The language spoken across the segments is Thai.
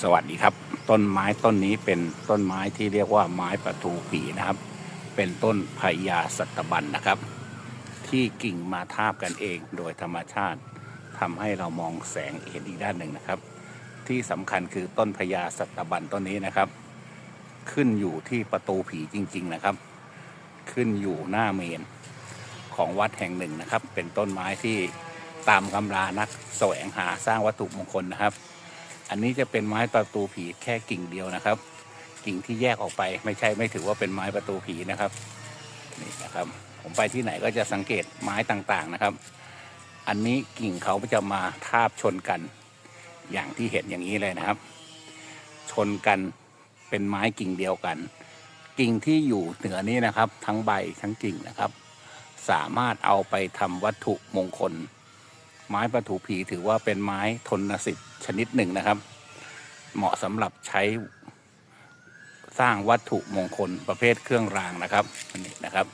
สวัสดีครับ ต้นไม้ต้นนี้เป็นต้นไม้ที่เรียกว่าไม้ประตูผีนะครับ เป็นต้นพญาสัตบันนะครับ ที่กิ่งมาทาบกันเองโดยธรรมชาติทำให้เรามองแสงเห็นอีกด้านหนึ่งนะครับ ที่สำคัญคือต้นพญาสัตบันต้นนี้นะครับ ขึ้นอยู่ที่ประตูผีจริง ๆนะครับ ขึ้นอยู่หน้าเมนของวัดแห่งหนึ่งนะครับ เป็นต้นไม้ที่ตามกำรานักแสวงหาสร้างวัตถุมงคลนะครับ อันนี้จะเป็นไม้ประตูผีแค่กิ่งเดียวนะครับ กิ่งที่แยกออกไปไม่ใช่ไม่ถือว่าเป็นไม้ประตูผีนะครับนี่นะครับ ผมไปที่ไหนก็จะสังเกตไม้ต่างๆนะครับ อันนี้กิ่งเขาจะมาทาบชนกันอย่างที่เห็นอย่างนี้เลยนะครับ ชนกันเป็นไม้กิ่งเดียวกัน กิ่งที่อยู่เหนือนี้นะครับ ทั้งใบทั้งกิ่งนะครับ สามารถเอาไปทำวัตถุมงคล ไม้ประถูผีถือว่าเป็นไม้ทนสิทธิ์ชนิดหนึ่งนะครับ เหมาะสำหรับใช้สร้างวัตถุมงคลประเภทเครื่องรางนะครับนนี้นะครับ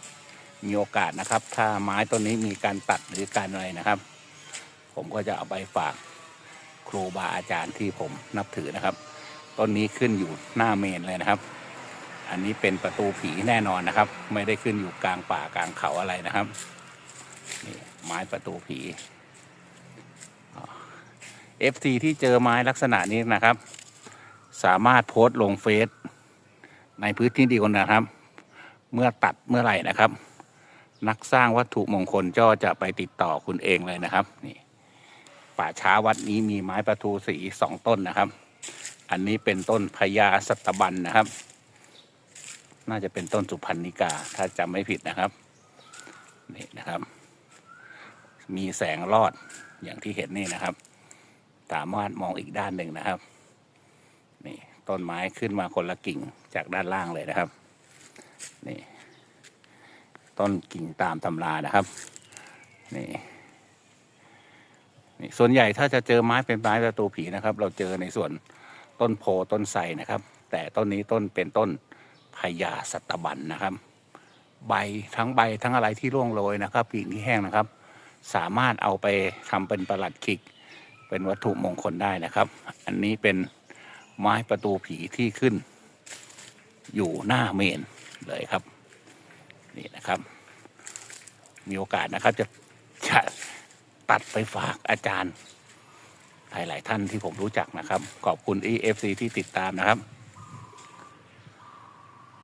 มีโอกาสนะครับ ถ้าไม้ต้นนี้มีการตัดหรือการอะไรนะครับ ผมก็จะเอาไปฝากครูบาอาจารย์ที่ผมนับถือนะครับ ต้นนี้ขึ้นอยู่หน้าเมนเลยนะครับ อันนี้เป็นประตูผีแน่นอนนะครับ ไม่ได้ขึ้นอยู่กลางป่ากลางเขาอะไรนะครับนี่ไม้ประตูผี FC ที่เจอไม้ลักษณะนี้นะครับ สามารถโพสต์ลงเฟซในพื้นที่ดียวนะครับ เมื่อตัดเมื่อไหร่นะครับ นักสร้างวัตถุมงคลก็จะไปติดต่อคุณเองเลยนะครับนี่ป่าช้าวัดนี้มีไม้ประตูสีสองต้นนะครับ อันนี้เป็นต้นพญาสัตบันนะครับ น่าจะเป็นต้นสุพรรณิกาถ้าจำไม่ผิดนะครับนี่นะครับ มีแสงรอดอย่างที่เห็นนี่นะครับ สามารถมองอีกด้านหนึ่งนะครับ นี่ต้นไม้ขึ้นมาคนละกิ่งจากด้านล่างเลยนะครับ นี่ ต้นกิ่งตามตำรานะครับ นี่นี่ส่วนใหญ่ถ้าจะเจอไม้เป็นไม้ประตูผีนะครับ เราเจอในส่วนต้นโพต้นไทรนะครับ แต่ต้นนี้ต้นเป็นต้นพญาสัตบันนะครับ ใบทั้งใบทั้งอะไรที่ร่วงโรยนะครับกิ่งที่แห้งนะครับ สามารถเอาไปทำเป็นประหลัดขิก เป็นวัตถุมงคลได้นะครับ อันนี้เป็นไม้ประตูผีที่ขึ้น อยู่หน้าเมนเลยครับ นี่นะครับ มีโอกาสนะครับจะจะตัดไปฝากอาจารย์ หลาย ๆ ท่านที่ผมรู้จักนะครับ ขอบคุณ EFC ที่ติดตามนะครับ